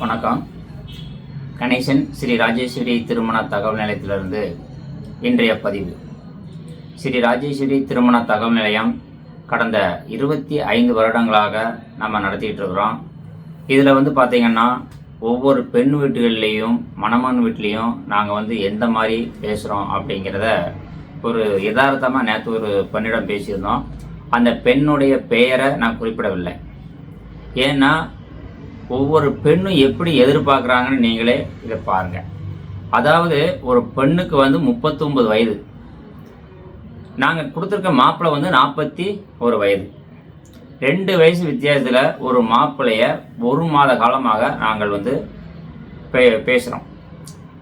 வணக்கம். கணேசன் ஸ்ரீ ராஜேஸ்வரி திருமண தகவல் நிலையத்திலிருந்து இன்றைய பதிவு. ஸ்ரீ ராஜேஸ்வரி திருமண தகவல் நிலையம் கடந்த இருபத்தி ஐந்து வருடங்களாக நம்ம நடத்திக்கிட்டு இருக்கிறோம். இதில் வந்து பார்த்திங்கன்னா ஒவ்வொரு பெண் வீட்டுகள்லேயும் மணமன் வீட்லேயும் நாங்கள் வந்து எந்த மாதிரி பேசுகிறோம் அப்படிங்கிறத ஒரு யதார்த்தமாக நேற்று ஒரு பெண்ணிடம் பேசியிருந்தோம். அந்த பெண்ணுடைய பெயரை நான் குறிப்பிடவில்லை. ஏன்னா ஒவ்வொரு பெண்ணும் எப்படி எதிர்பார்க்குறாங்கன்னு நீங்களே இதை பாருங்க. அதாவது ஒரு பெண்ணுக்கு வந்து 39 வயது. நாங்கள் கொடுத்துருக்க மாப்பிள்ளை வந்து நாற்பத்தி ஒரு வயது. ரெண்டு வயசு வித்தியாசத்தில் ஒரு மாப்பிள்ளைய ஒரு மாத காலமாக நாங்கள் வந்து பே பேசுகிறோம்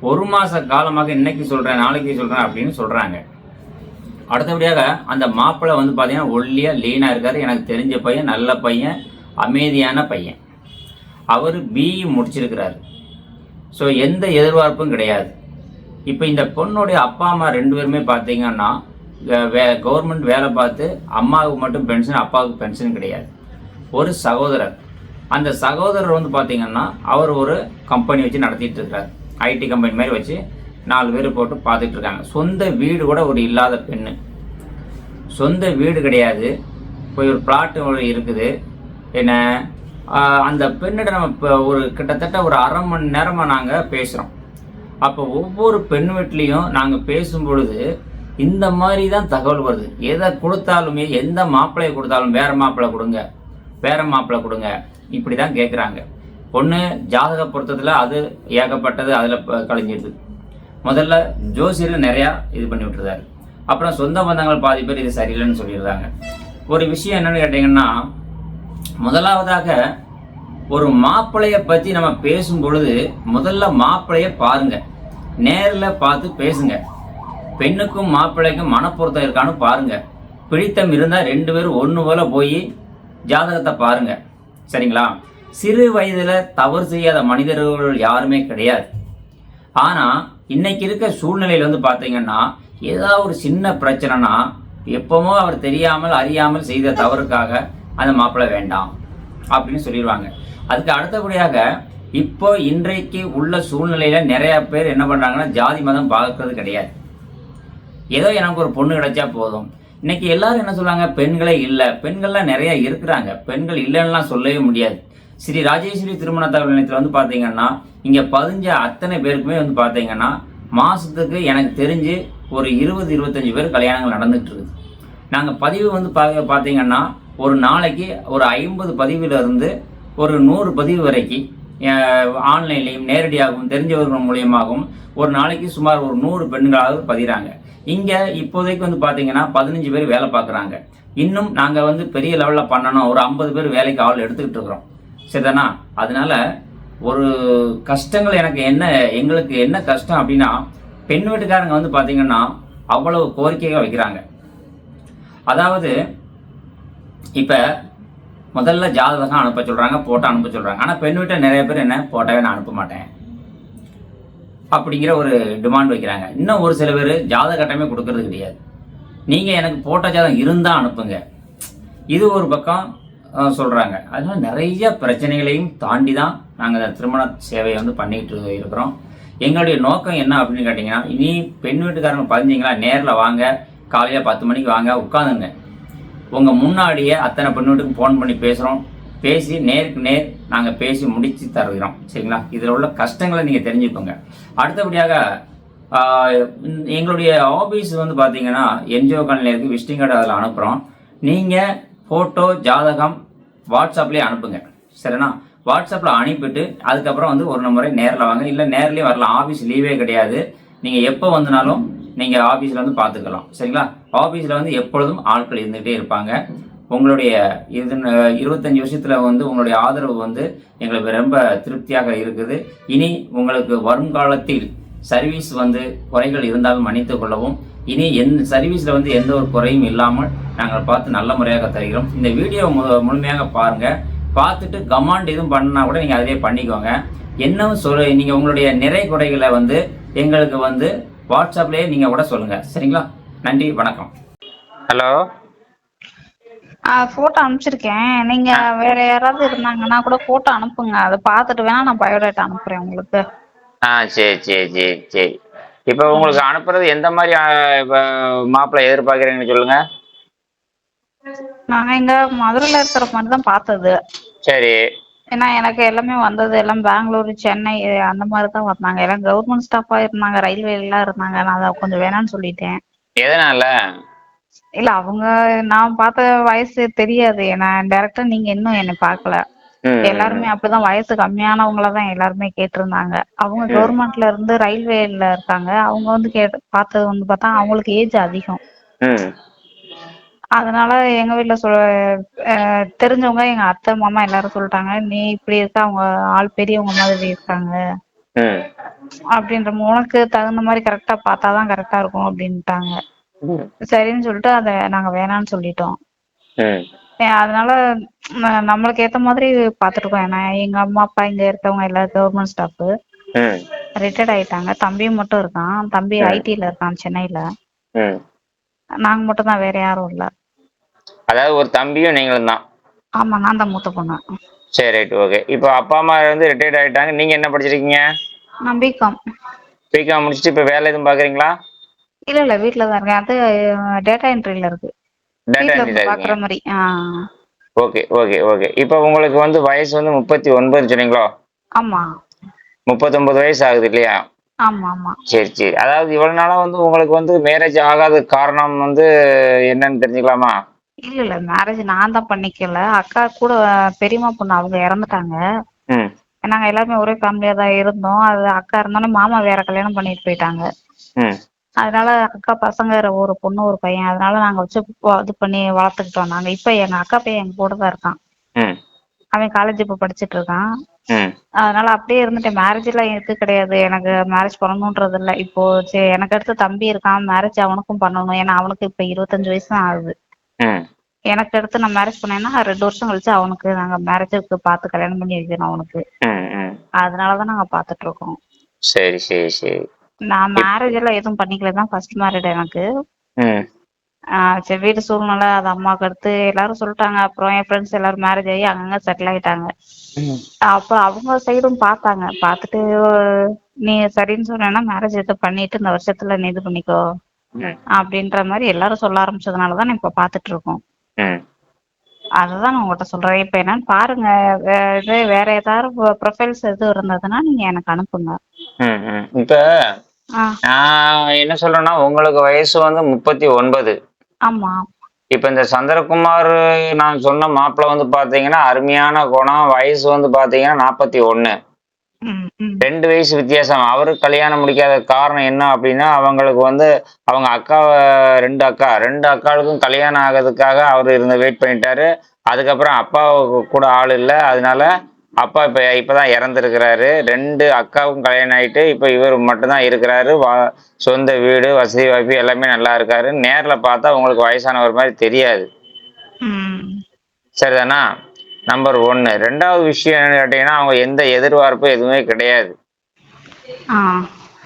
ஒரு மாத காலமாக இன்னைக்கு சொல்கிறேன் நாளைக்கு சொல்கிறேன் அப்படின்னு சொல்கிறாங்க அடுத்தபடியாக அந்த மாப்பிள்ளை வந்து பார்த்தீங்கன்னா ஒல்லியாக லீனாக இருக்கார். எனக்கு தெரிஞ்ச பையன் நல்ல பையன் அமைதியான பையன். அவர் பிஇ முடிச்சிருக்கிறாரு. ஸோ எந்த எதிர்பார்ப்பும் கிடையாது. இப்போ இந்த பொண்ணுடைய அப்பா அம்மா ரெண்டு பேருமே பார்த்தீங்கன்னா வே- கவர்மெண்ட் வேலை பார்த்து அம்மாவுக்கு மட்டும் பென்ஷன் அப்பாவுக்கு பென்ஷன் கிடையாது. ஒரு சகோதரர். அந்த சகோதரர் வந்து பார்த்தீங்கன்னா அவர் ஒரு கம்பெனி வச்சு நடத்திட்டு இருக்கிறார் ஐடி கம்பெனி மாதிரி வச்சு நாலு பேர் போட்டு பார்த்துட்டு இருக்காங்க. சொந்த வீடு கூட ஒரு இல்லாத பெண்ணு. சொந்த வீடு கிடையாது. போய் ஒரு பிளாட்டு இருக்குது. என்ன? அந்த பெண்ணிட நம்ம இப்போ ஒரு கிட்டத்தட்ட ஒரு அரை மணி நேரமாக நாங்கள் பேசுகிறோம் அப்போ ஒவ்வொரு பெண் வீட்லேயும் நாங்கள் பேசும் பொழுது இந்த மாதிரி தான் தகவல் வருது. எதை கொடுத்தாலுமே எந்த மாப்பிள்ளையை கொடுத்தாலும் வேற மாப்பிள்ளை கொடுங்க வேற மாப்பிள்ளை கொடுங்க இப்படி தான் கேட்குறாங்க பொண்ணு ஜாதக பொருத்தத்தில் அது ஏகப்பட்டது அதில் கழிஞ்சிடுது. முதல்ல ஜோசியர் நிறையா இது பண்ணி விட்டுருந்தாரு. அப்புறம் சொந்த பந்தங்கள் பாதி பேர் இது சரியில்லைன்னு சொல்லியிருந்தாங்க. ஒரு விஷயம் என்னன்னு கேட்டிங்கன்னா முதலாவதாக ஒரு மாப்பிளைய பற்றி நம்ம பேசும் பொழுது முதல்ல மாப்பிளைய பாருங்க. நேரில் பார்த்து பேசுங்க. பெண்ணுக்கும் மாப்பிள்ளைக்கும் மனப்பொருத்தம் இருக்கான்னு பாருங்க. பிடித்தம் இருந்தால் ரெண்டு பேரும் ஒன்று போல போய் ஜாதகத்தை பாருங்க. சரிங்களா? சிறு வயதில் தவறு செய்யாத மனிதர்கள் யாருமே கிடையாது. ஆனால் இன்னைக்கு இருக்க சூழ்நிலையில் வந்து பார்த்தீங்கன்னா ஏதாவது ஒரு சின்ன பிரச்சனைனா எப்பவுமோ அவர் தெரியாமல் அறியாமல் செய்த தவறுக்காக அந்த மாப்பிள்ளை வேண்டாம் அப்படின்னு சொல்லிடுவாங்க அதுக்கு அடுத்தபடியாக இப்போ இன்றைக்கு உள்ள சூழ்நிலையில நிறைய பேர் என்ன பண்றாங்கன்னா ஜாதி மதம் பார்க்கறது கிடையாது. ஏதோ எனக்கு ஒரு பொண்ணு கிடைச்சா போதும். இன்னைக்கு எல்லாரும் என்ன சொல்றாங்க? பெண்களே இல்லை. பெண்கள்லாம் நிறைய இருக்கிறாங்க. பெண்கள் இல்லைன்னுலாம் சொல்லவே முடியாது. ஸ்ரீ ராஜேஸ்வரி திருமண தகவல் நிலையத்தில் வந்து பார்த்தீங்கன்னா இங்கே பதிஞ்ச அத்தனை பேருக்குமே வந்து பார்த்தீங்கன்னா மாதத்துக்கு எனக்கு தெரிஞ்சு ஒரு இருபது இருபத்தஞ்சி பேர் கல்யாணங்கள் நடந்துகிட்டு இருக்குது. நாங்கள் பதிவு வந்து பா பார்த்தீங்கன்னா ஒரு நாளைக்கு ஒரு ஐம்பது பதிவிலிருந்து ஒரு நூறு பதிவு வரைக்கும் ஆன்லைன்லையும் நேரடியாகவும் தெரிஞ்சவர்கள் மூலியமாகவும் ஒரு நாளைக்கு சுமார் ஒரு நூறு பெண்களாவது பதிகிறாங்க. இங்கே இப்போதைக்கு வந்து பார்த்தீங்கன்னா பதினஞ்சு பேர் வேலை பார்க்குறாங்க இன்னும் நாங்கள் வந்து பெரிய லெவலில் பண்ணணும். ஒரு ஐம்பது பேர் வேலைக்கு ஆள் எடுத்துக்கிட்டு இருக்கிறோம். சரிதானா? அதனால ஒரு கஷ்டங்கள் எனக்கு என்ன எங்களுக்கு என்ன கஷ்டம் அப்படின்னா பெண் வீட்டுக்காரங்க வந்து பார்த்தீங்கன்னா அவ்வளவு கோரிக்கைகள் வைக்கிறாங்க. அதாவது இப்போ முதல்ல ஜாதகம் அனுப்ப சொல்கிறாங்க போட்டோ அனுப்ப சொல்கிறாங்க ஆனால் பெண் வீட்டை நிறைய பேர் என்ன போட்டோவே நான் அனுப்ப மாட்டேன். அப்படிங்கிற ஒரு டிமாண்ட் வைக்கிறாங்க. இன்னும் ஒரு சில பேர் ஜாதக கட்டமே கொடுக்கறது கிடையாது. நீங்கள் எனக்கு போட்டோ ஜாதகம் இருந்தால் அனுப்புங்க. இது ஒரு பக்கம் சொல்கிறாங்க அதனால் நிறைய பிரச்சனைகளையும் தாண்டி தான் நாங்கள் திருமண சேவையை வந்து பண்ணிக்கிட்டு இருக்கிறோம். எங்களுடைய நோக்கம் என்ன அப்படின்னு கேட்டிங்கன்னா இனி பெண் வீட்டுக்காரங்க பதிஞ்சிங்களா நேரில் வாங்க காலையில் பத்து மணிக்கு வாங்க உட்காந்துங்க. உங்கள் முன்னாடியே அத்தனை பெண்ணுக்கு வீட்டுக்கு ஃபோன் பண்ணி பேசுகிறோம் பேசி நேருக்கு நேர் நாங்கள் பேசி முடித்து தருகிறோம். சரிங்களா? இதில் உள்ள கஷ்டங்களை நீங்கள் தெரிஞ்சுக்கோங்க. அடுத்தபடியாக எங்களுடைய ஆஃபீஸ் வந்து பார்த்தீங்கன்னா என்ஜிஓ காலனியில் இருக்குது விசிட்டிங் கார்டு அதில் அனுப்புகிறோம் நீங்கள் ஃபோட்டோ ஜாதகம் வாட்ஸ்அப்லேயே அனுப்புங்க. சரிண்ணா? வாட்ஸ்அப்பில் அனுப்பிட்டு அதுக்கப்புறம் வந்து ஒரு முறை நேரில் வாங்க. இல்லை நேர்லேயே வரலாம். ஆஃபீஸ் லீவே கிடையாது. நீங்கள் எப்போ வந்தனாலும் நீங்கள் ஆஃபீஸில் வந்து பார்த்துக்கலாம் சரிங்களா? ஆஃபீஸில் வந்து எப்பொழுதும் ஆட்கள் இருந்துகிட்டே இருப்பாங்க. உங்களுடைய இது இருபத்தஞ்சி வருஷத்தில் வந்து உங்களுடைய ஆதரவு வந்து எங்களுக்கு ரொம்ப திருப்தியாக இருக்குது. இனி உங்களுக்கு வருங்காலத்தில் சர்வீஸ் வந்து குறைகள் இருந்தாலும் மன்னித்து கொள்ளவும். இனி எந் சர்வீஸில் வந்து எந்த ஒரு குறையும் இல்லாமல் நாங்கள் பார்த்து நல்ல முறையாக தருகிறோம். இந்த வீடியோ மு முழுமையாக பாருங்கள் பார்த்துட்டு கமாண்ட் எதுவும் பண்ணால் கூட நீங்கள் அதிலே பண்ணிக்கோங்க. என்ன சொல்ல நீங்கள் உங்களுடைய நிறை குறைகளை வந்து எங்களுக்கு வந்து வாட்ஸ்அப்லேயே நீங்கள் கூட சொல்லுங்கள் சரிங்களா? நன்றி வணக்கம். ஹலோ? போட்டோ அனுப்பிச்சிருக்கேன். நீங்க வேற யாராவது இருந்தாங்கன்னா கூட போட்டோ அனுப்புங்க. அதை பார்த்துட்டு வேணா நான் பயோடேட்டா அனுப்புறேன் உங்களுக்கு. ஆ சரி சரி சரி சரி. இப்போ உங்களுக்கு அனுப்புறது எந்த மாதிரி மாப்பிள்ளை எதிர்பார்க்குறீங்கன்னு சொல்லுங்க. நாங்க இங்க மதுரையில இருக்கிற மாதிரி தான் பார்த்தது. சரி. ஏன்னா எனக்கு எல்லாமே வந்தது எல்லாம் பெங்களூர் சென்னை அந்த மாதிரி தான் வந்தாங்க. எல்லாம் கவர்மெண்ட் ஸ்டாஃபா இருந்தாங்க ரயில்வே எல்லாம் இருந்தாங்க. நான் அதை கொஞ்சம் வேணாம்னு சொல்லிட்டேன். எதனால? இல்ல அவங்க நான் பார்த்த வயசு தெரியாது. ஏன்னா டேரக்டா நீங்க இன்னும் என்னை பார்க்கல. எல்லாருமே அப்படிதான் வயசு கம்மியானவங்கள தான் எல்லாருமே கேட்டிருந்தாங்க. அவங்க கவர்மெண்ட்ல இருந்து ரயில்வேல இருக்காங்க. அவங்க வந்து கேட்டு பார்த்தது வந்து பார்த்தா அவங்களுக்கு ஏஜ் அதிகம். அதனால எங்க வீட்ல சொல் தெரிஞ்சவங்க எங்க அத்தை மாமா எல்லாரும் சொல்லிட்டாங்க நீ இப்படி இருக்க அவங்க ஆள் பெரியவங்க மாதிரி இருக்காங்க. அப்படின்ற உனக்கு தகுந்த மாதிரி கரெக்டா பார்த்தாதான் கரெக்டா இருக்கும் அப்படின்ட்டாங்க. சரின்னு சொல்லிட்டு அதை நாங்க வேணாம்னு சொல்லிட்டோம். அதனால நம்மளுக்கு ஏத்த மாதிரி பார்த்துருக்கோம் ஏன்னா எங்க அம்மா அப்பா இங்க இருக்கவங்க எல்லாரும் கவர்மெண்ட் ஸ்டாஃப் ரிட்டையர்ட் ஆயிட்டாங்க. தம்பியும் மட்டும் இருக்கான். தம்பி ஐடில இருக்கான் சென்னையில. நாங்க மட்டும் தான் வேற யாரும் இல்ல. அதாவது ஒரு தம்பியும் நீங்களும் தான்? ஆமா நான் தான் மூத்த பொண்ணு. சரி ரைட் ஓகே. இப்போ அப்பா அம்மா வந்து ரிட்டையர்ட் ஆகிட்டாங்க நீங்கள் என்ன படிச்சிருக்கீங்க? நான் பிகாம் பிகாம் முடிச்சுட்டு இப்போ வேலை எதுவும் பார்க்குறீங்களா? இல்ல இல்ல வீட்ல தான் இருக்கேன். அது டேட்டா என்ட்ரில இருக்கு. டேட்டா என்ட்ரி பாக்குற மாதிரி ஓகே ஓகே ஓகே. இப்போ உங்களுக்கு வந்து வயசு வந்து முப்பத்தி ஒன்பது சொன்னீங்களோ? ஆமா. முப்பத்தொன்பது வயசு ஆகுது இல்லையா? சரி சரி. அதாவது இவ்வளவு நாளா வந்து உங்களுக்கு வந்து மேரேஜ் ஆகாத காரணம் வந்து என்னன்னு தெரிஞ்சுக்கலாமா? இல்ல இல்ல. மேரேஜ் நான் தான் பண்ணிக்கல. அக்கா கூட பெரியம்மா பொண்ணு அவங்க இறந்துட்டாங்க. நாங்க எல்லாருமே ஒரே ஃபேமிலியா தான் இருந்தோம். அது அக்கா இருந்தாலும் மாமா வேற கல்யாணம் பண்ணிட்டு போயிட்டாங்க. அதனால அக்கா பசங்க ஒரு பொண்ணு ஒரு பையன். அதனால நாங்க வச்சு இது பண்ணி வளர்த்துக்கிட்டோம். நாங்க இப்ப எங்க அக்கா பையன் எங்க கூட தான் இருக்கான். அவன் காலேஜ் இப்ப படிச்சிட்டு இருக்கான். அதனால அப்படியே இருந்துட்டேன். மேரேஜ் எல்லாம் இருக்கு கிடையாது. எனக்கு மேரேஜ் பண்ணணுன்றது இல்ல. இப்போ சரி எனக்கு அடுத்து தம்பி இருக்கான். மேரேஜ் அவனுக்கும் பண்ணணும். ஏன்னா அவனுக்கு இப்ப இருபத்தஞ்சு வயசு தான் ஆகுது. எனக்கு அடுத்து நான் மேரேஜ் பண்ணேன்னா ரெண்டு வருஷம் கழிச்சு அவனுக்கு நாங்க மேரேஜுக்கு பார்த்து கல்யாணம் பண்ணி வைக்கணும் அவனுக்கு. அதனாலதான் நாங்க பாத்துட்டு இருக்கோம். சரி சரி சரி. நான் மேரேஜ் எல்லாம் எதுவும் பண்ணிக்கல. தான் ஃபர்ஸ்ட் மேரிட் எனக்கு. சரி வீட்டு சூழ்நிலை அது அம்மாவுக்கு அடுத்து எல்லாரும் சொல்லிட்டாங்க. அப்புறம் என் ஃப்ரெண்ட்ஸ் எல்லாரும் மேரேஜ் ஆகி அங்கங்க செட்டில் ஆயிட்டாங்க. அப்ப அவங்க சைடும் பார்த்தாங்க. பார்த்துட்டு நீ சரின்னு சொன்னேன்னா மேரேஜ் எதுவும் பண்ணிட்டு இந்த வருஷத்துல நீ இது பண்ணிக்கோ. அப்படின்ற மாதிரி எல்லாரும் சொல்ல ஆரம்பிச்சதுனால தான் இப்ப பாத்துட்டு இருக்கோம். அதுதான் நான் உங்கள்கிட்ட சொல்றேன். இப்ப என்னன்னு பாருங்க. இது வேற ஏதாவது ப்ரொஃபைல்ஸ் எதுவும் இருந்ததுன்னா நீங்க எனக்கு அனுப்புங்க. இப்போ நான் என்ன சொல்றேன்னா உங்களுக்கு வயசு வந்து முப்பத்தி ஒன்பது. ஆமா. இப்போ இந்த சந்திரகுமார் நான் சொன்ன மாப்பிள்ளை வந்து பார்த்தீங்கன்னா அருமையான குணம். வயசு வந்து பார்த்தீங்கன்னா நாற்பத்தி ம் ரெண்டு வயசு வித்தியாசம். அவரு கல்யாணம் முடிக்காத காரணம் என்ன அப்படின்னா அவங்களுக்கு வந்து அவங்க அக்கா ரெண்டு அக்கா. ரெண்டு அக்காளுக்கும் கல்யாணம் ஆகிறதுக்காக அவர் இருந்து வெயிட் பண்ணிட்டாரு. அதுக்கப்புறம் அப்பாவுக்கு கூட ஆள் இல்லை. அதனால அப்பா இப்போ இப்போதான் இறந்துருக்கிறாரு. ரெண்டு அக்காவுக்கும் கல்யாணம் ஆயிட்டு இப்போ இவர் மட்டும்தான் இருக்கிறாரு. வா சொந்த வீடு வசதி வாய்ப்பு எல்லாமே நல்லா இருக்காரு. நேரில் பார்த்தா உங்களுக்கு வயசானவர் மாதிரி தெரியாது. சரிதானா? நம்பர் ஒன்று ரெண்டாவது விஷயம் என்னன்னு கேட்டிங்கன்னா அவங்க எந்த எதிர்பார்ப்பும் எதுவுமே கிடையாது.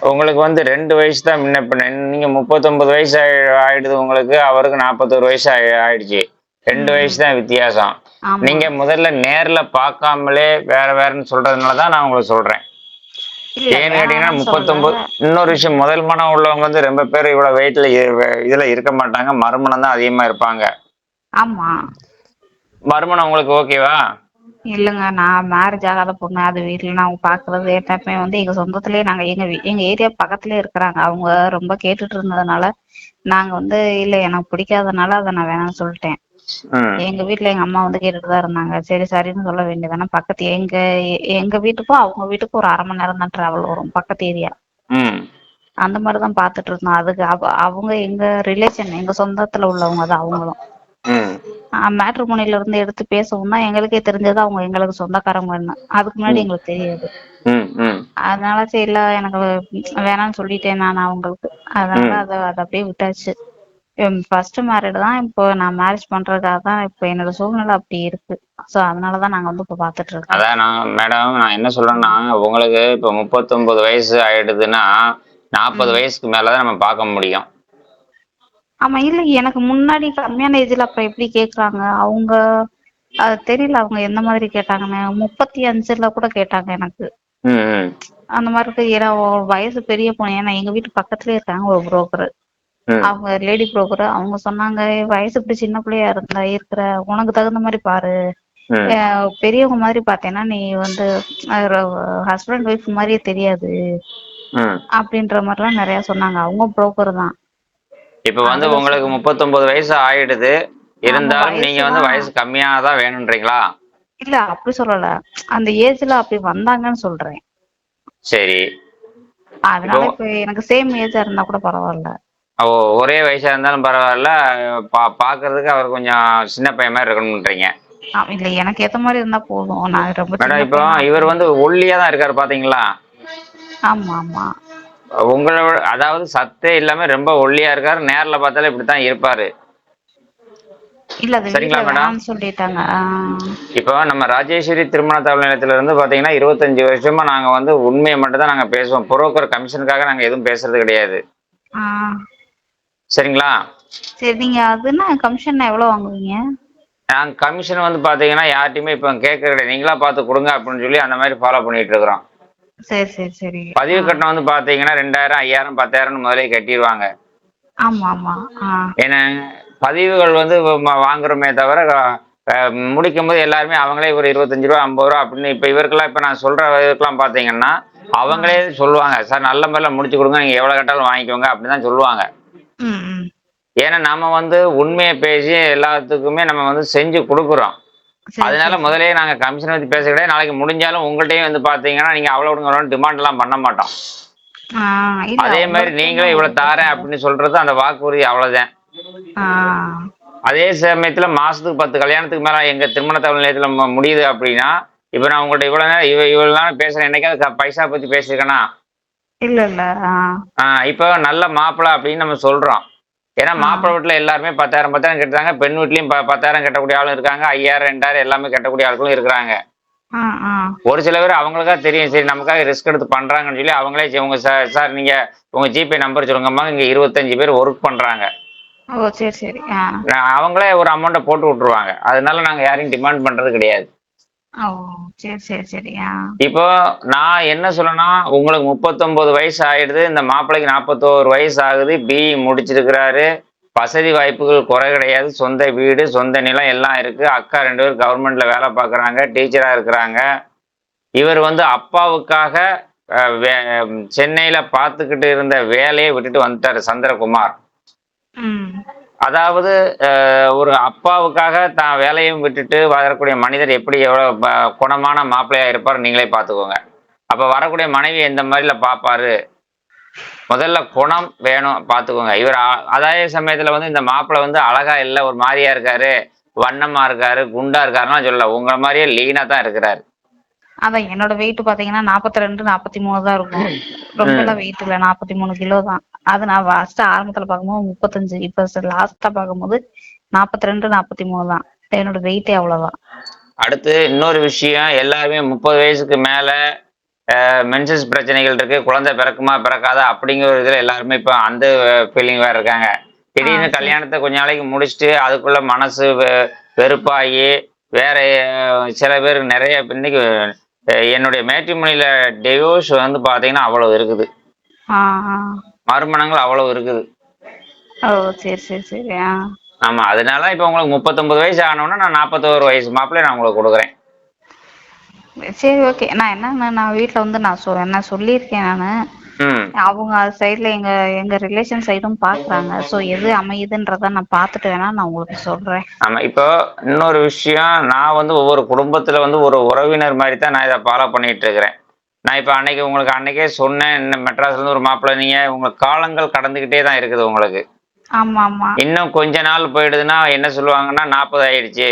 உங்களுக்கு வந்து ரெண்டு வயசு தான் முன்ன பின்ன. நீங்க முப்பத்தொன்பது வயசு ஆயி- ஆயிடுது உங்களுக்கு. அவருக்கு நாற்பத்தோரு வயசு ஆயி- ஆயிடுச்சு. ரெண்டு வயசு தான் வித்தியாசம். நீங்க முதல்ல நேர்ல பார்க்காமலே வேற வேறன்னு சொல்றதுனால தான் நான் உங்களுக்கு சொல்றேன். ஏன்னு கேட்டீங்கன்னா முப்பத்தொன்பது. இன்னொரு விஷயம் முதல் மனம் உள்ளவங்க வந்து ரொம்ப பேர் இவ்வளவு வெயிட்ல இதுல இருக்க மாட்டாங்க மறுமணம் தான் அதிகமா இருப்பாங்க. ஆமா. மறுமணம் உங்களுக்கு ஓகேவா இல்லைங்க நான் மேரேஜ் ஆகாத பொண்ணு அது வீட்டில் நான் பார்க்கறது எல்லாமே வந்து எங்கள் சொந்தத்திலே நாங்கள் எங்கள் வீ எங்கள் ஏரியா பக்கத்துலேயே இருக்கிறாங்க. அவங்க ரொம்ப கேட்டுட்டு இருந்ததுனால நாங்கள் வந்து இல்லை எனக்கு பிடிக்காதனால அதை நான் வேணாம்னு சொல்லிட்டேன். ம் எங்கள் வீட்டில் எங்கள் அம்மா வந்து கேட்டுட்டு தான் இருந்தாங்க. சரி சரின்னு சொல்ல வேண்டியதானே. பக்கத்து எங்கள் எங்கள் வீட்டுக்கும் அவங்க வீட்டுக்கும் ஒரு அரை மணி நேரம் தான் ட்ராவல் வரும் பக்கத்து ஏரியா அந்த மாதிரி தான் பார்த்துட்டு இருந்தோம். அதுக்கு அவ- அவங்க எங்கள் ரிலேஷன் எங்கள் சொந்தத்தில் உள்ளவங்க தான் அவங்களும். ம். மேட்ரிமோனில இருந்து எடுத்து பேசவும் தான் எங்களுக்கே தெரிஞ்சது அவங்க எங்களுக்கு சொந்தக்காரங்கன்னு அதுக்கு முன்னாடி எங்களுக்கு தெரியாது. அதனால சரி இல்ல எனக்கு வேணாம்னு சொல்லிட்டேன் நான் அவங்களுக்கு. அதனால அதை அதை அப்படியே விட்டாச்சு. ஃபர்ஸ்ட் மேரிட் தான். இப்போ நான் மேரேஜ் பண்றதுக்காக தான் இப்போ என்னோட சூழ்நிலை அப்படி இருக்கு. ஸோ அதனால தான் நாங்க வந்து இப்போ பார்த்துட்டு இருக்கோம். அதான் நான் மேடம் நான் என்ன சொல்றேன்னா உங்களுக்கு இப்போ முப்பத்தொன்பது வயசு ஆயிடுதுன்னா நாற்பது வயசுக்கு மேலதான் நம்ம பார்க்க முடியும். ஆமா இல்ல எனக்கு முன்னாடி கம்மியான ஏஜ்ல அப்புறம் எப்படி கேக்குறாங்க? அவங்க அது தெரியல அவங்க எந்த மாதிரி கேட்டாங்கன்னு. முப்பத்தி அஞ்சுல கூட கேட்டாங்க எனக்கு. அந்த மாதிரி இருக்கு. ஏன்னா வயசு பெரிய பொண்ணு. ஏன்னா எங்க வீட்டு பக்கத்துலயே இருக்காங்க ஒரு புரோக்கர் அவங்க லேடி புரோக்கர் அவங்க சொன்னாங்க வயசு இப்படி சின்ன பிள்ளையா இருந்தா இருக்கிற உனக்கு தகுந்த மாதிரி பாரு. பெரியவங்க மாதிரி பார்த்தேன்னா நீ வந்து ஹஸ்பண்ட் ஒய்ஃப் மாதிரியே தெரியாது. அப்படின்ற மாதிரிலாம் நிறைய சொன்னாங்க. அவங்க புரோக்கர் தான். இப்போ வந்து உங்களுக்கு முப்பத்தொன்பது வயசு ஆயிடுது. இருந்தாலும் நீங்க வந்து. வயசு கம்மியா தான் வேணுன்றீங்களா? இல்ல அப்படி சொல்லல. அந்த ஏஜ்ல அப்படி வந்தாங்கன்னு சொல்றேன். சரி. அதனால இப்போ- எனக்கு சேம் ஏஜா இருந்தா கூட பரவாயில்ல. ஒரே வயசா இருந்தாலும் பரவாயில்ல. பா பார்க்கறதுக்கு அவர் கொஞ்சம் சின்ன பையன் மாதிரி இருக்கணும்ன்றீங்க. இல்ல எனக்கு ஏத்த மாதிரி இருந்தா போதும். நான் ரொம்ப மேடம் இப்போ இவர் வந்து ஒல்லியா தான் இருக்காரு பாத்தீங்களா? ஆமா ஆமா. உங்களோட அதாவது சத்தே இல்லாம ரொம்ப ஒல்லியா இருக்காரு. நேர்ல பார்த்தாலே இப்படித்தான் இருப்பாரு. இல்ல சரிங்களா மேடம்? சொல்லிட்டாங்க. இப்போ நம்ம ராஜேஸ்வரி திருமண தகவல் நிலையத்துல இருந்து பாத்தீங்கன்னா இருபத்தஞ்சு வருஷமா நாங்க வந்து உண்மையை மட்டும் தான் நாங்க பேசுவோம். புரோக்கர் கமிஷனுக்காக நாங்க எதுவும் பேசுறது கிடையாது. சரிங்களா? சரி நீங்க அதுன்னா கமிஷன் எவ்வளவு வாங்குவீங்க? நாங்க கமிஷன் வந்து பாத்தீங்கன்னா யார்ட்டையுமே இப்போ கேட்க கிடையாது. நீங்களா பார்த்து கொடுங்க அப்படின்னு சொல்லி அந்த மாதிரி ஃபாலோ பண்ணிட்டு இருக்கிறோம். சரி சரி சரி. பதிவு கட்டணம் வந்து பாத்தீங்கன்னா ரெண்டாயிரம் ஐயாயிரம் பத்தாயிரம் முதலே கட்டிடுவாங்க ஆமா ஆமா. ஆ. ஏன்னா பதிவுகள் வந்து வாங்குறோமே தவிர முடிக்கும் போது எல்லாருமே அவங்களே ஒரு இருபத்தஞ்சு ரூபா ஐம்பது ரூபா அப்படின்னு இப்போ இவருக்கெல்லாம் இப்போ நான் சொல்ற இதுக்கெல்லாம் பார்த்தீங்கன்னா அவங்களே சொல்லுவாங்க சார் நல்ல முறையில் முடிச்சு கொடுங்க நீங்கள் எவ்வளோ கட்டாலும் வாங்கிக்கோங்க அப்படின்னு தான் சொல்லுவாங்க. ஏன்னா நம்ம வந்து உண்மையை பேசி எல்லாத்துக்குமே நம்ம வந்து செஞ்சு கொடுக்குறோம். அதனால. முதலே நாங்கள் கமிஷன் பற்றி பேச கிடையாது. நாளைக்கு முடிஞ்சாலும் உங்கள்கிட்டயும் வந்து பார்த்தீங்கன்னா நீங்கள் அவ்வளோ கொடுங்க டிமாண்ட் எல்லாம் பண்ண மாட்டோம். அதே மாதிரி நீங்களே இவ்வளோ தாரேன் அப்படின்னு சொல்றது அந்த வாக்குறுதி அவ்வளோதான் ஆ, அதே சமயத்துல மாசத்துக்கு பத்து கல்யாணத்துக்கு மேல எங்க திருமண தமிழ் நிலையத்துல முடியுது அப்படின்னா இப்ப நான் உங்கள்ட்ட இவ்வளவு நேரம் இவ இவ்வளவு நேரம் பேசுறேன். என்னைக்காவது பைசா பத்தி பேசியிருக்கேனா இல்ல இல்ல. இப்போ நல்ல மாப்பிள்ளை அப்படின்னு நம்ம சொல்றோம். ஏன்னா. மாப்பிள்ளை வீட்டுல எல்லாருமே பத்தாயிரம் பத்தாயிரம் கட்டுறாங்க. பெண் வீட்லயும் பத்தாயிரம் கட்டக்கூடிய ஆளும் இருக்காங்க. ஐயாயிரம் ரெண்டாயிரம் எல்லாமே கட்டக்கூடிய ஆட்களும் இருக்கிறாங்க. ஒரு சில பேர் அவங்களுக்கா தெரியும். சரி நமக்காக ரிஸ்க் எடுத்து பண்றாங்கன்னு சொல்லி அவங்களே உங்க சார் சார் நீங்க உங்க ஜிபே நம்பர் சொல்லுங்கம்மா. இங்க இருபத்தஞ்சு பேர் ஒர்க் பண்றாங்க. அவங்களே ஒரு அமௌண்ட்டை போட்டு விட்டுருவாங்க. அதனால நாங்க யாரையும் டிமாண்ட் பண்றது கிடையாது. ஓ சரி சரி சரி ஆ. இப்போ நான் என்ன சொல்லணும்னா உங்களுக்கு முப்பத்தொன்பது வயசு ஆயிடுது இந்த மாப்பிள்ளைக்கு நாற்பத்தோரு வயசு ஆகுது பிஇ முடிச்சிருக்கிறாரு வசதி வாய்ப்புகள் குறை கிடையாது சொந்த வீடு சொந்த நிலம் எல்லாம் இருக்கு அக்கா ரெண்டு பேரும் கவர்மெண்ட்ல வேலை பார்க்குறாங்க டீச்சரா இருக்கிறாங்க. இவர் வந்து அப்பாவுக்காக சென்னையில பார்த்துக்கிட்டு இருந்த வேலையை விட்டுட்டு வந்துட்டாரு சந்திரகுமார். அதாவது ஒரு அப்பாவுக்காக தான் வேலையும் விட்டுட்டு வரக்கூடிய மனிதர் எப்படி எவ்வளோ குணமான மாப்பிள்ளையாக இருப்பார் நீங்களே பார்த்துக்கோங்க. அப்போ வரக்கூடிய மனைவி எந்த மாதிரில பார்ப்பாரு? முதல்ல குணம் வேணும் பார்த்துக்கோங்க. இவர் அதே சமயத்தில் வந்து இந்த மாப்பிள்ளை வந்து அழகா இல்லை ஒரு மாதிரியா இருக்காரு வண்ணமாக இருக்காரு குண்டா இருக்காருன்னா சொல்லல. உங்களை மாதிரியே லீனாக தான் இருக்கிறாரு. அதான் என்னோட வெயிட் பாத்தீங்கன்னா நாற்பத்தி ரெண்டு நாற்பத்தி மூணு தான் இருக்கும். ரொம்ப வெயிட் இல்ல. நாற்பத்தி மூணு கிலோ தான். அது நான் ஃபர்ஸ்ட் ஆரம்பத்துல பார்க்கும்போது முப்பத்தஞ்சு. இப்ப லாஸ்டா பார்க்கும்போது நாற்பத்தி ரெண்டு நாற்பத்தி மூணு தான். என்னோட வெயிட்டே அவ்வளவுதான். அடுத்து இன்னொரு விஷயம். எல்லாருமே முப்பது வயசுக்கு மேல மென்சஸ் பிரச்சனைகள் இருக்கு. குழந்தை பிறக்குமா பிறக்காதா அப்படிங்கிற இதுல எல்லாருமே இப்போ அந்த ஃபீலிங் வேற இருக்காங்க. திடீர்னு. கல்யாணத்தை கொஞ்ச நாளைக்கு முடிச்சுட்டு அதுக்குள்ள மனசு வெறுப்பாகி வேற சில பேர் நிறைய இன்னைக்கு என்னுடைய மேட்ரிமோனியில டிவோர்ஸ் வந்து பாத்தீங்கன்னா அவ்வளவு இருக்குது. மறுமணங்கள் அவ்வளவு இருக்குது. ஓ சரி சரி சரி ஆமா அதனால இப்போ உங்களுக்கு முப்பத்தொன்பது வயசு ஆனோன்னா நான் நாற்பத்தோரு வயசு மாப்பிள்ளை நான் உங்களுக்கு கொடுக்குறேன். சரி ஓகே. நான் என்னன்னா நான் வீட்ல வந்து நான் சொ என்ன சொல்லியிருக்கேன் நானு அவங்க சைடுல எங்க எங்க ரிலேஷன் சைடும் பாக்குறாங்க. சோ எது அமையுதுன்றத நான் பார்த்துட்டு வேணா நான் உங்களுக்கு சொல்றேன். ஆமா இப்போ இன்னொரு விஷயம் நான் வந்து ஒவ்வொரு குடும்பத்துல வந்து ஒரு உறவினர் மாதிரி தான் நான் இதை ஃபாலோ பண்ணிட்டு இருக்கிறேன். நான் இப்போ அன்னைக்கு உங்களுக்கு அன்னைக்கே சொன்னேன் இன்னும் மெட்ராஸ்ல இருந்து ஒரு மாப்பிள்ளை நீங்க உங்க காலங்கள் கடந்துகிட்டே தான் இருக்குது உங்களுக்கு. ஆமா ஆமா. இன்னும் கொஞ்ச நாள் போயிடுதுன்னா என்ன சொல்லுவாங்கன்னா நாற்பது ஆயிடுச்சு.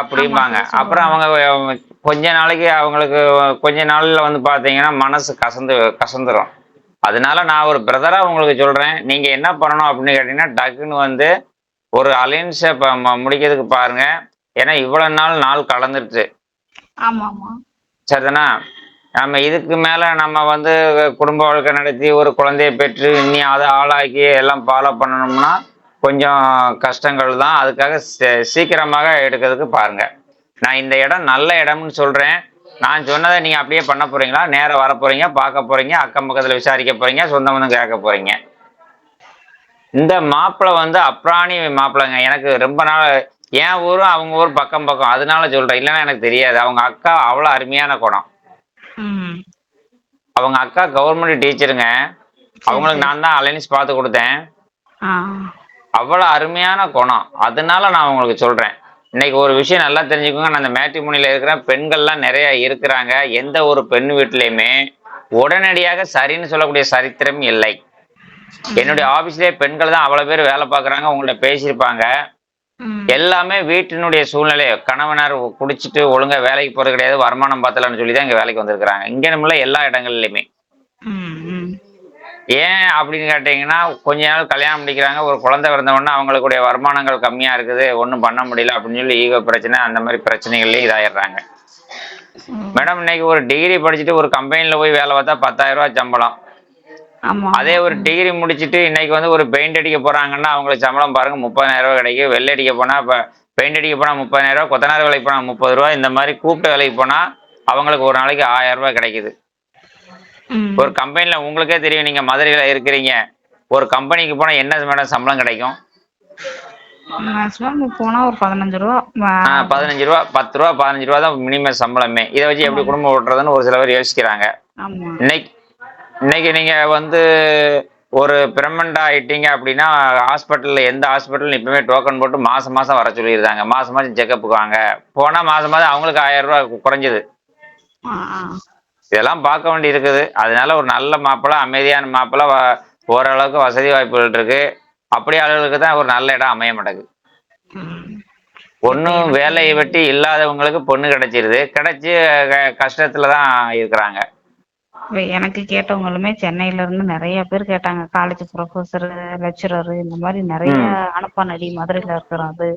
அப்படிம்பாங்க. அப்புறம் அவங்க கொஞ்ச நாளைக்கு அவங்களுக்கு கொஞ்ச நாள்ல வந்து பாத்தீங்கன்னா மனசு கசந்து கசந்துரும். அதனால நான் ஒரு பிரதரா உங்களுக்கு சொல்றேன். நீங்க என்ன பண்ணணும் அப்படின்னு கேட்டீங்கன்னா டக்குன்னு வந்து ஒரு அலைன்ஸை முடிக்கிறதுக்கு பாருங்க. ஏன்னா இவ்வளவு நாள் நாள் கலந்துருச்சு. சரிதானா? நம்ம இதுக்கு மேல நம்ம வந்து குடும்ப வாழ்க்கை நடத்தி ஒரு குழந்தையை பெற்று இனி அதை ஆளாக்கி எல்லாம் ஃபாலோ பண்ணணும்னா கொஞ்சம் கஷ்டங்கள் தான். அதுக்காக சீக்கிரமாக எடுக்கிறதுக்கு பாருங்க. நான் இந்த இடம் நல்ல இடம்னு சொல்றேன். நான் சொன்னதை நீங்க அப்படியே பண்ண போறீங்களா? நேரா வர போறீங்க பார்க்க போறீங்க அக்கம் பக்கத்துல விசாரிக்க போறீங்க சொந்த பந்தம் கேட்க போறீங்க. இந்த மாப்பிள்ளை வந்து அப்ராணி மாப்பிள்ளைங்க எனக்கு ரொம்ப நாள் என் ஊரும் அவங்க ஊர் பக்கம் பக்கம். அதனால சொல்றேன். இல்லைன்னா எனக்கு தெரியாது. அவங்க அக்கா அவ்வளோ அருமையான குணம். அவங்க அக்கா கவர்மெண்ட் டீச்சருங்க. அவங்களுக்கு நான் தான் அலைன்ஸ் பார்த்து கொடுத்தேன். அவ்வளோ அருமையான குணம். அதனால நான் உங்களுக்கு சொல்றேன். இன்னைக்கு ஒரு விஷயம் நல்லா தெரிஞ்சுக்கோங்க. நான் அந்த மேட்ரிமோனியில் இருக்கிற பெண்கள்லாம் நிறைய இருக்கிறாங்க. எந்த ஒரு பெண் வீட்லையுமே உடனடியாக சரின்னு சொல்லக்கூடிய சரித்திரம் இல்லை. என்னுடைய ஆபீஸ்லயே பெண்கள் தான் அவ்வளவு பேர் வேலை பார்க்குறாங்க. உங்கள்ட்ட பேசியிருப்பாங்க. எல்லாமே வீட்டினுடைய சூழ்நிலை கணவனார் குடிச்சிட்டு ஒழுங்கா வேலைக்கு போறது கிடையாது. வருமானம் பார்த்தலன்னு சொல்லி தான் இங்க வேலைக்கு வந்திருக்கிறாங்க. இங்க நம்மள எல்லா இடங்கள்லையுமே. ஏன் அப்படின்னு கேட்டீங்கன்னா கொஞ்ச நாள் கல்யாணம் முடிக்கிறாங்க ஒரு குழந்தை பிறந்தவொடனே அவங்களுக்குடைய வருமானங்கள் கம்மியா இருக்குது ஒன்றும் பண்ண முடியல அப்படின்னு சொல்லி ஈகோ பிரச்சனை அந்த மாதிரி பிரச்சனைகள்லயும் இதாயிடுறாங்க. மேடம் இன்னைக்கு ஒரு டிகிரி படிச்சுட்டு ஒரு கம்பெனில போய் வேலை பார்த்தா பத்தாயிரம் ரூபாய் சம்பளம். அதே ஒரு டிகிரி முடிச்சுட்டு இன்னைக்கு வந்து ஒரு பெயிண்ட் அடிக்க போறாங்கன்னா அவங்களுக்கு சம்பளம் பாருங்க முப்பதாயிரம் ரூபாய் கிடைக்கும். வெள்ளை அடிக்க போனா இப்போ பெயிண்ட் அடிக்க போனா முப்பதாயிரம் ரூபாய் கொத்தனார் வேலைக்கு போனா முப்பது ரூபாய் இந்த மாதிரி கூப்பிட்டு வேலைக்கு போனா அவங்களுக்கு ஒரு நாளைக்கு ஆயிரம் ரூபாய் கிடைக்குது. ஒரு கம்பெனில உங்களுக்கே தெரியும் நீங்க மதுரையில இருக்கிறீங்க. ஒரு கம்பெனிக்கு போனா என்ன மேடம் சம்பளம் கிடைக்கும்? மேக்ஸிமம் போனா ஒரு பதினஞ்சு ரூபா. பதினஞ்சு ரூபா பத்து ரூபா பதினஞ்சு ரூபா தான் மினிமம் சம்பளமே. இதை வச்சு எப்படி குடும்பம் ஓட்டுறதுன்னு ஒரு சில பேர் யோசிக்கிறாங்க. இன்னைக்கு இன்னைக்கு நீங்க வந்து ஒரு பிரமண்டா ஆயிட்டீங்க அப்படின்னா ஹாஸ்பிட்டல்ல எந்த ஹாஸ்பிட்டல் இப்பவுமே டோக்கன் போட்டு மாசம் மாசம் வர சொல்லியிருந்தாங்க. மாசம் மாசம் செக்கப்புக்கு வாங்க. போனா மாசம் மாசம் அவங்களுக்கு ஆயிரம் ரூபாய் குறைஞ்சது. இதெல்லாம் பார்க்க வேண்டி இருக்குது அதனால ஒரு நல்ல மாப்பிள்ளை அமைதியான மாப்பிள்ளை ஓரளவுக்கு வசதி வாய்ப்புகள் இருக்கு. அப்படி ஆளுகளுக்கு தான் ஒரு நல்ல இடம் அமைய மாட்டேங்குது. ம் ஒன்றும் வேலையை வெட்டி இல்லாதவங்களுக்கு பொண்ணு கிடைச்சிருது. கிடைச்சி கஷ்டத்துல தான் இருக்கிறாங்க. எனக்கு கேட்டவங்களுமே சென்னையில இருந்து நிறைய பேர் கேட்டாங்க. காலேஜ் ப்ரொஃபஸர் லெக்சரர் இந்த மாதிரி நிறைய அனுப்பானடி மதுரையில இருக்கிறது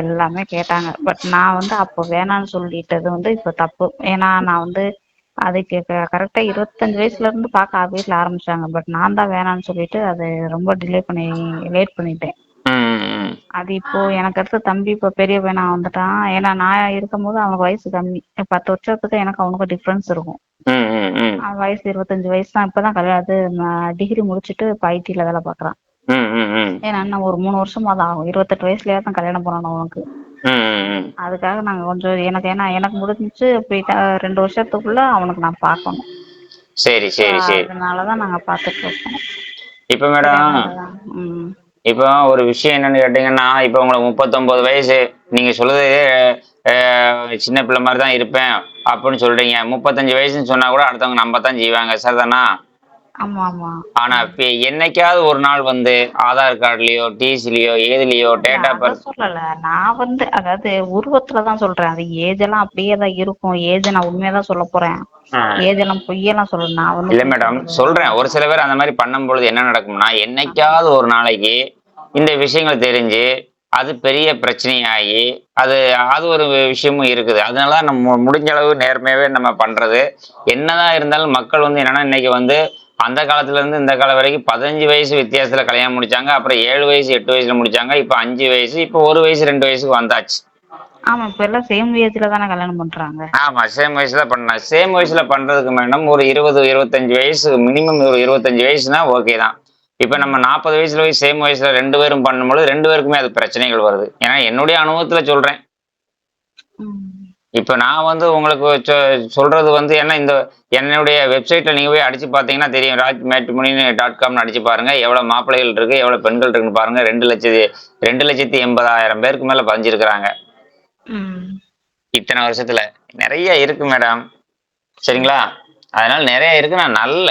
எல்லாமே கேட்டாங்க. பட் நான் வந்து அப்போ வேணாம்னு சொல்லிட்டது வந்து இப்போ தப்பு. ஏன்னா நான் வந்து அதுக்கு கரெக்டா இருபத்தஞ்சு வயசுல இருந்து பார்க்க வீட்டில் ஆரம்பிச்சாங்க. பட் நான் தான் வேணாம்னு சொல்லிட்டு அது ரொம்ப டிலே பண்ணி லேட் பண்ணிட்டேன். அது இப்போ எனக்கு அடுத்த தம்பி இப்போ பெரிய பையனா வந்துட்டான். ஏன்னா நான் இருக்கும்போது அவனுக்கு வயசு கம்மி. பத்து வருஷத்துக்கு எனக்கு அவனுக்கும் டிஃப்ரென்ஸ் இருக்கும். அவன் வயசு இருபத்தஞ்சு வயசு தான். இப்பதான் கல்யாணம் டிகிரி முடிச்சுட்டு இப்போ ஐடில வேலை ம், ஏன்னா ஒரு மூணு வருஷமா தான் ஆகும். இருபத்தெட்டு வயசுலயே தான் கல்யாணம் பண்ணணும் அவனுக்கு. அதுக்காக நாங்க கொஞ்சம் எனக்கு ஏன்னா எனக்கு முடிஞ்சுச்சு போயிட்டா ரெண்டு வருஷத்துக்குள்ள அவனுக்கு நான் பார்க்கணும் சரி சரி சரி. அதனாலதான் நாங்க பார்த்துட்டு இருக்கோம் இப்போ மேடம் இப்போ ஒரு விஷயம் என்னன்னு கேட்டிங்கன்னா இப்போ உங்களுக்கு முப்பத்தொம்போது வயசு நீங்கள் சொல்லுது சின்ன பிள்ளை மாதிரி தான் இருப்பேன் அப்படின்னு சொல்றீங்க. முப்பத்தஞ்சு வயசுன்னு சொன்னா கூட அடுத்தவங்க நம்ப தான் செய்வாங்க சரிதானா? ஆனா இப்ப என்னைக்காவது ஒரு நாள் வந்து ஆதார் கார்டுலயோ டிசிலயோ ஏதுலயோ டேட்டா பர்த் சொல்லல. நான் வந்து அதாவது உருவத்துல தான் சொல்றேன். அது ஏஜ் எல்லாம் அப்படியே தான் இருக்கும். ஏஜ் நான் உண்மையா தான் சொல்ல போறேன். ஏஜ் எல்லாம் பொய்யெல்லாம் சொல்லல. நான் வந்து இல்ல மேடம் சொல்றேன். ஒரு சில பேர் அந்த மாதிரி பண்ணும் பொழுது என்ன நடக்கும்னா என்னைக்காவது ஒரு நாளைக்கு இந்த விஷயங்கள் தெரிஞ்சு அது பெரிய பிரச்சனையாகி அது அது ஒரு விஷயமும் இருக்குது. அதனால தான் நம்ம முடிஞ்ச அளவு நேர்மையாவே நம்ம பண்றது. என்னதான் இருந்தாலும் மக்கள் வந்து என்னன்னா இன்னைக்கு வந்து அந்த காலத்துல இருந்து இந்த காலம் வரைக்கும் பதினஞ்சு வயசு வித்தியாசத்துல கல்யாணம் முடிச்சாங்க அப்புறம் ஏழு வயசு எட்டு வயசுல முடிச்சாங்க இப்போ அஞ்சு வயசு இப்போ ஒரு வயசு ரெண்டு வயசுக்கு வந்தாச்சு. ஆமா இப்ப எல்லாம் சேம் ஏஜ்ல தானே கல்யாணம் பண்றாங்க. ஆமா சேம் வயசுல பண்ணலாம் சேம் வயசுல பண்றதுக்கு மேடம் ஒரு இருபது இருபத்தஞ்சு வயசு மினிமம் ஒரு இருபத்தஞ்சு வயசுனா ஓகே தான். இப்ப நம்ம நாற்பது வயசுல போய் சேம் வயசுல ரெண்டு பேரும் பண்ணும்போது ரெண்டு பேருக்குமே அது பிரச்சனைகள் வருது. ஏன்னா என்னுடைய அனுபவத்துல சொல்றேன். இப்ப நான் வந்து உங்களுக்கு சொல்றது வந்து ஏன்னா இந்த என்னுடைய வெப்சைட்ல நீங்க போய் அடிச்சு பாத்தீங்கன்னா தெரியும். ராஜ் மேட்ரிமோனி டாட் காம்னு அடிச்சு பாருங்க. எவ்வளவு மாப்பிள்ளைகள் இருக்கு எவ்வளவு பெண்கள் இருக்குன்னு பாருங்க. ரெண்டு லட்சத்தி ரெண்டு லட்சத்தி எண்பதாயிரம் பேருக்கு மேல பதிஞ்சிருக்கிறாங்க. இத்தனை வருஷத்துல. நிறைய இருக்கு மேடம் சரிங்களா? அதனால நிறைய இருக்கு. நான் நல்ல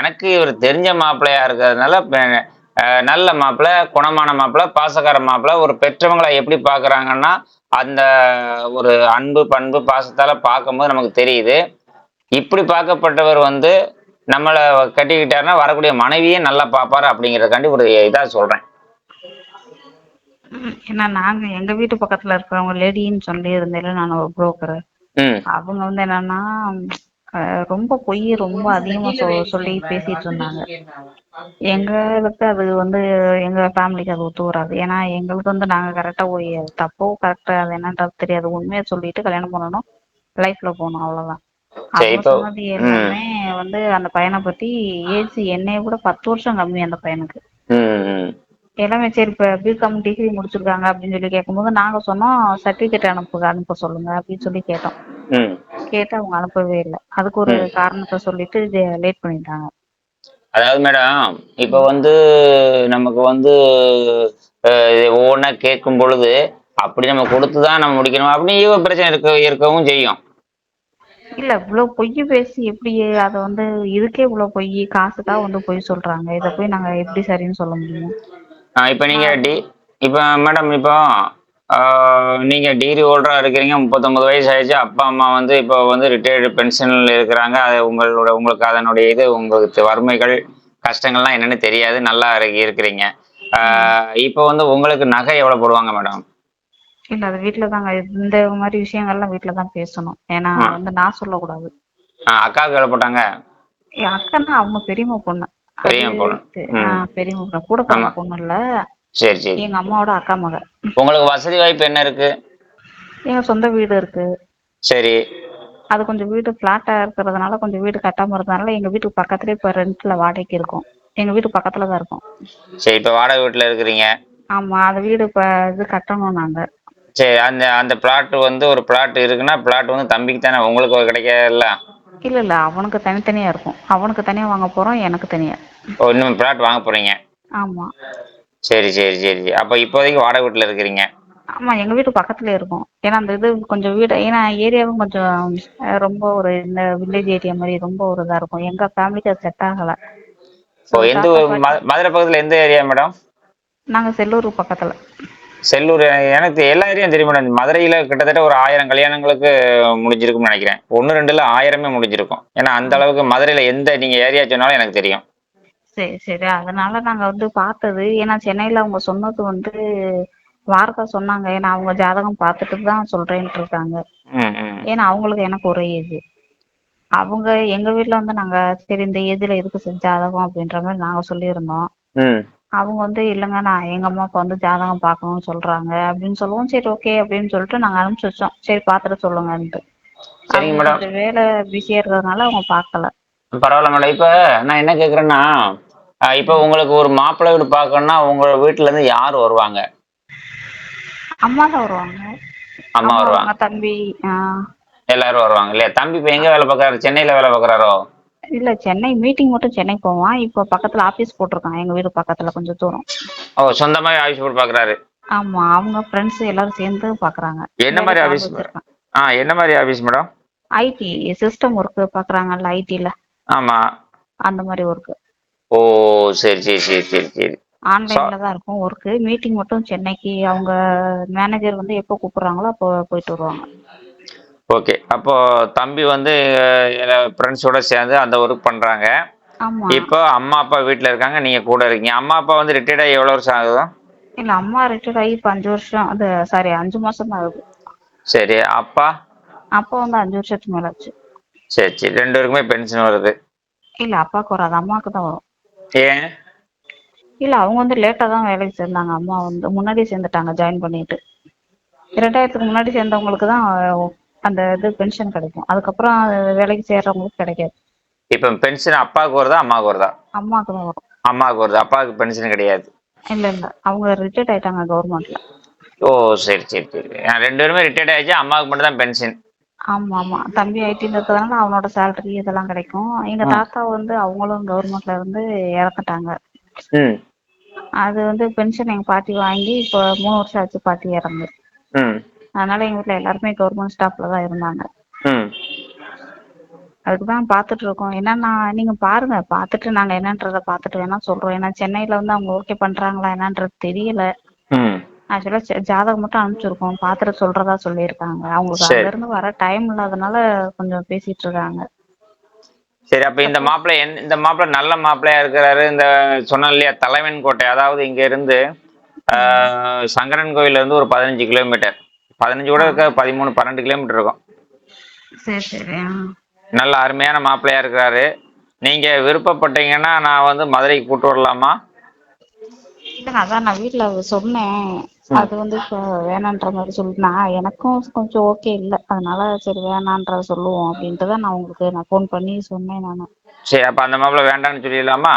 எனக்கு இவர் தெரிஞ்ச மாப்பிள்ளையா இருக்கிறதுனால நல்ல மாப்பிள்ளை குணமான மாப்பிள்ளை பாசக்கார மாப்பிள்ளை ஒரு பெற்றவங்களை எப்படி பார்க்கறாங்கன்னா அந்த ஒரு அன்பு பண்பு பாசத்தால பார்க்கும்போது நமக்கு தெரியுது. இப்படி பார்க்கப்பட்டவர் வந்து நம்மளை கட்டிக்கிட்டாருன்னா வரக்கூடிய மனைவியே நல்லா பார்ப்பாரு அப்படிங்கிறதுக்காண்டி ஒரு இதா சொல்றேன். ம். ஏன்னா நாங்க எங்க வீட்டு பக்கத்துல இருக்கிறவங்க லேடின்னு சொல்லி இருந்தேன்ல நான் ஒரு புரோக்கர் அவங்க வந்து என்னன்னா ரொம்ப பொய் ரொம்ப அதிகமா சொ- சொல்லி பேசிட்டு இருந்தாங்க. எங்களுக்கு அது வந்து எங்க ஃபேமிலிக்கு அது ஒத்து வராது. ஏன்னா எங்களுக்கு வந்து நாங்க கரெக்டா போய் தப்போ கரெக்டா அது என்னன்றது தெரியாது. உண்மையை சொல்லிட்டு கல்யாணம் பண்ணணும். லைஃப்ல போகணும் அவ்வளவுதான். சரி, அவங்க இப்போ- சொன்னது எல்லாமே வந்து அந்த பையனை பத்தி ஏஜ் என்னைய கூட பத்து வருஷம் கம்மி அந்த பையனுக்கு. எல்லாமே சரி இப்ப பிகாம் டிகிரி முடிச்சிருக்காங்க அப்படின்னு சொல்லி கேட்கும்போது நாங்க சொன்னோம் சர்டிபிகேட் அனுப்புங்க அனுப்ப சொல்லுங்க அப்படின்னு சொல்லி கேட்டோம் கேட்டு அவங்க அனுப்பவே இல்லை அதுக்கு ஒரு காரணத்தை சொல்லிட்டு லேட் பண்ணிட்டாங்க அதாவது மேடம் இப்ப வந்து நமக்கு வந்து ஒவ்வொன்றா கேட்கும் பொழுது அப்படி நம்ம கொடுத்துதான் நம்ம முடிக்கணும் அப்படின்னு பிரச்சனை இருக்க இருக்கவும் செய்யும் இல்ல இவ்வளவு பொய் பேசி எப்படி அத வந்து இதுக்கே இவ்வளவு பொய் காசுக்காக வந்து பொய் சொல்றாங்க இத போய் நாங்க எப்படி சரின்னு சொல்ல முடியும் இப்போ நீங்கள் டி இப்போ மேடம் இப்போ நீங்கள் டிகிரி ஹோல்டராக இருக்கிறீங்க முப்பத்தொம்பது வயசு ஆயிடுச்சு. அப்பா அம்மா வந்து இப்போ வந்து ரிட்டையர்டு பென்ஷனில் இருக்கிறாங்க. அது உங்களோட உங்களுக்கு அதனுடைய இது உங்களுக்கு வறுமைகள் கஷ்டங்கள்லாம் என்னன்னு தெரியாது. நல்லா இரு- இருக்கிறீங்க. இப்போ வந்து உங்களுக்கு நகை எவ்வளோ போடுவாங்க மேடம் இல்ல அது வீட்டுல தாங்க இந்த மாதிரி விஷயங்கள்லாம் வீட்டுல தான் பேசணும். ஏன்னா. வந்து நான் சொல்லக்கூடாது. அக்காவுக்கு எவ்வளோ போட்டாங்க? அக்கன்னா அவங்க பெரியம்மா பொண்ணு. பொண்ணு கூட. பொண்ணு இல்ல சரி சரி. எங்க அம்மாவோட அக்கா மக. உங்களுக்கு வசதி வாய்ப்பு என்ன இருக்கு? எங்க சொந்த வீடு இருக்கு. சரி. அது கொஞ்சம் வீடு பிளாட்டா இருக்கிறதுனால கொஞ்சம் வீடு கட்டாம இருந்ததுனால எங்க வீட்டுக்கு பக்கத்துலயே இப்ப ரெண்ட்ல வாடகைக்கு இருக்கும். எங்க வீட்டு பக்கத்துல தான் இருக்கும். சரி இப்போ வாடகை வீட்டில் இருக்கிறீங்க. ஆமா அந்த வீடு இப்ப இது கட்டணும் நாங்க. சரி அந்த அந்த பிளாட் வந்து ஒரு பிளாட் இருக்குன்னா பிளாட் வந்து தம்பிக்கு தானே உங்களுக்கு கிடைக்காதுல்ல? இல்ல இல்ல. அவனுக்கு தனித்தனியா இருக்கும். அவனுக்கு தனியா வாங்க போறோம் எனக்கு தனியா. ஓ இன்னும் பிளாட் வாங்க போறீங்க? ஆமா. சரி சரி சரி. அப்போ இப்போதைக்கு வாடகை வீட்டில் இருக்கிறீங்க? ஆமா எங்க வீட்டு பக்கத்துல இருக்கும். ஏன்னா அந்த இது கொஞ்சம் வீடு ஏன்னா ஏரியாவும் கொஞ்சம் ரொம்ப ஒரு இந்த வில்லேஜ் ஏரியா மாதிரி ரொம்ப ஒரு இதா இருக்கும். எங்க ஃபேமிலிக்கு அது செட் ஆகல. ஓ எந்த மதுரை பக்கத்தில் எந்த ஏரியா மேடம் நாங்க செல்லூர் பக்கத்துல. செல்லூர் எனக்கு எல்லா ஏரியாவும் தெரியும் மதுரையில் கிட்டத்தட்ட ஒரு ஆயிரம் கல்யாணங்களுக்கு முடிஞ்சிருக்கும்னு நினைக்கிறேன். ஒன்று ரெண்டுல ஆயிரமே முடிஞ்சிருக்கும். ஏன்னா அந்த அளவுக்கு மதுரையில் எந்த நீங்கள் ஏரியா சொன்னாலும் எனக்கு தெரியும். சரி சரி. அதனால நாங்க வந்து பார்த்தது. ஏன்னா சென்னையில அவங்க சொன்னது வந்து வார்த்தை சொன்னாங்க. ஏன்னா அவங்க ஜாதகம் பார்த்துட்டு தான் சொல்றேன்ட்டு இருக்காங்க. ஏன்னா அவங்களுக்கு எனக்கு ஒரே ஏஜ் அவங்க எங்க வீட்ல வந்து நாங்க சரி இந்த ஏஜ்ல எதுக்கு ஜாதகம் அப்படின்ற மாதிரி நாங்க சொல்லியிருந்தோம். அவங்க வந்து இல்லைங்க நான் எங்க அம்மா அப்பா வந்து ஜாதகம் பார்க்கணும்னு சொல்றாங்க. அப்படின்னு சொல்லவும். சரி ஓகே அப்படின்னு சொல்லிட்டு நாங்க அனுப்பிச்சு வச்சோம். சரி பார்த்துட்டு சொல்லுங்கன்ட்டு. சரிங்க மேடம். கொஞ்சம் வேலை பிஸியா இருக்கிறதுனால அவங்க பார்க்கல. பரவாயில்ல மேடம். இப்போ நான் என்ன கேட்குறேன்னா இப்போ உங்களுக்கு ஒரு மாப்பிள்ளை வீடு பார்க்கணுன்னா உங்க வீட்டுல இருந்து யார் வருவாங்க? அம்மா தான் வருவாங்க. அம்மா வருவாங்க. தம்பி எல்லாரும் வருவாங்க இல்லையா? தம்பி இப்போ எங்க வேலை பார்க்கறாரு? சென்னையில வேலை பார்க்கறாரோ? இல்ல சென்னை மீட்டிங் மட்டும் சென்னை போவான். இப்போ பக்கத்துல ஆபீஸ் போட்டிருக்கான். எங்க வீடு பக்கத்துல கொஞ்சம் தூரம். ஓ சொந்தமாவே ஆஃபீஸ் போட்டு பார்க்கறாரு ஆமா அவங்க ஃப்ரெண்ட்ஸ் எல்லாரும் சேர்ந்து பாக்குறாங்க. என்ன மாதிரி ஆஃபீஸ் ஆ என்ன மாதிரி office madam IT system work பாக்குறாங்கல்ல ஐடில ஆமா. அந்த மாதிரி ஒர்க் ஓ சரி சரி சரி சரி சரி. ஆன்லைன்ல தான் இருக்கும் ஒர்க் மீட்டிங் மட்டும் சென்னைக்கு அவங்க மேனேஜர் வந்து எப்போ கூப்பிடுறாங்களோ அப்போ போயிட்டு வருவாங்க. ஓகே அப்போ தம்பி வந்து ஃப்ரெண்ட்ஸோட சேர்ந்து அந்த ஒர்க் பண்றாங்க. இப்போ அம்மா அப்பா வீட்டில் இருக்காங்க நீங்க கூட இருக்கீங்க. அம்மா அப்பா வந்து ரிட்டையர்ட் ஆகி எவ்வளோ வருஷம் ஆகுது? இல்ல அம்மா ரிட்டையர் ஆகி இப்ப அஞ்சு வருஷம் அது சாரி அஞ்சு மாசம் தான் ஆகுது. சரி அப்பா? அப்பா வந்து அஞ்சு வருஷத்துக்கு மேல ஆச்சு. சரி சரி. ரெண்டு பேருக்குமே பென்ஷன் வருது. இல்ல அப்பாவுக்கு வராது அம்மாவுக்கு தான் வரும். ஏன்? இல்ல அவங்க வந்து லேட்டா தான் வேலைக்கு சேர்ந்தாங்க. அம்மா வந்து முன்னாடி சேர்ந்துட்டாங்க ஜாயின் பண்ணிட்டு. ரெண்டாயிரத்துக்கு முன்னாடி சேர்ந்தவங்களுக்கு தான் அந்த இது பென்ஷன் கிடைக்கும். அதுக்கப்புறம் வேலைக்கு சேர்றவங்களுக்கு கிடைக்காது. இப்போ பென்ஷன் அப்பாவுக்கு வருதா அம்மாவுக்கு வருதா? அம்மாவுக்கு தான் வரும். அம்மாவுக்கு வருது? அப்பாவுக்கு பென்ஷன் கிடையாது. இல்ல இல்ல. அவங்க ரிட்டையர்ட் ஆயிட்டாங்க கவர்மெண்ட்ல ஓ சரி சரி சரி ரெண்டு பேருமே ரிட்டையர்ட் ஆயிடுச்சு அம்மாவுக்கு மட்டும் தான் பென்ஷன் ஆமா ஆமா. தம்பி ஐடில இருக்கிறதுனால அவனோட சேலரி இதெல்லாம் கிடைக்கும். எங்க தாத்தா வந்து அவங்களும் கவர்மெண்ட்ல இருந்து இறந்துட்டாங்க. அது வந்து பென்ஷன் எங்க பாட்டி வாங்கி இப்போ மூணு வருஷம் ஆச்சு பாட்டி இறந்து. அதனால எங்க வீட்ல எல்லாருமே கவர்மெண்ட் ஸ்டாஃப்ல தான் இருந்தாங்க. ம். அதுக்கு தான் பார்த்துட்டு இருக்கோம். என்னன்னா நீங்க பாருங்க பார்த்துட்டு நாங்க என்னன்றத பார்த்துட்டு வேணா சொல்றோம். ஏன்னா சென்னையில வந்து அவங்க ஓகே பண்றாங்களா என்னன்றது தெரியல. ஆக்சுவலா ஜாதகம் மட்டும் அனுப்பிச்சிருக்கோம். பார்த்துட்டு சொல்றதா சொல்லியிருக்காங்க. அவங்களுக்கு. அங்க இருந்து வர டைம் இல்லாதனால கொஞ்சம் பேசிட்டு இருக்காங்க. சரி அப்ப இந்த மாப்பிள்ளை என் இந்த மாப்பிள்ளை நல்ல மாப்பிள்ளையா இருக்கிறாரு. இந்த சொன்னேன் இல்லையா தலைவன் கோட்டை. அதாவது இங்க இருந்து சங்கரன் கோயில்ல இருந்து ஒரு பதினஞ்சு கிலோமீட்டர். பதினஞ்சு கூட இருக்க பதிமூணு பன்னெண்டு கிலோமீட்டர் இருக்கும். சரி சரி ஆ. நல்ல அருமையான மாப்பிள்ளையா இருக்கிறாரு. நீங்க விருப்பப்பட்டீங்கன்னா நான் வந்து மதுரைக்கு கூட்டு வரலாமா? அதான் நான் வீட்ல சொன்னேன். அது வந்து வேணான்ற மாதிரி சொல்லி நான் எனக்கும் கொஞ்சம் ஓகே இல்ல. அதனால சரி வேணான்ற சொல்லுவோம் அப்படின்ட்டு தான் நான் உங்களுக்கு நான் ஃபோன் பண்ணி சொன்னேன் நானு. சரி அப்ப அந்த மாப்பிள்ளை வேண்டாம்னு சொல்லிடலாமா?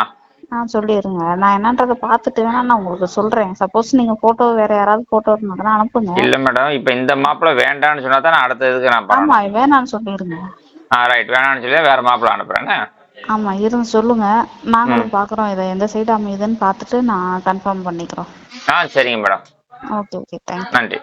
ஆ சொல்லிடுங்க நான் என்னன்றதை பார்த்துட்டு வேணா நான் உங்களுக்கு சொல்றேன். சப்போஸ் நீங்க போட்டோ வேற யாராவது போட்டோ இருந்தாங்கன்னா அனுப்புங்க. இல்ல மேடம் இப்ப இந்த மாப்பிள்ளை வேண்டாம்னு சொன்னா தான் நான் அடுத்த இதுக்கு நான் ஆமா பண்ணணும் வேணான்னு சொல்லிடுங்க ஆ ரைட் வேணாம்னு சொல்லி வேற மாப்பிள்ளை அனுப்புறேன்னு ஆமா இருந்து சொல்லுங்க. நாங்களும் பாக்குறோம். இதை எந்த சைடு அமையுதுன்னு பார்த்துட்டு நான் கன்ஃபார்ம் பண்ணிக்கிறோம். ஆ சரிங்க மேடம் ஓகே ஓகே தேங்க்யூ நன்றி.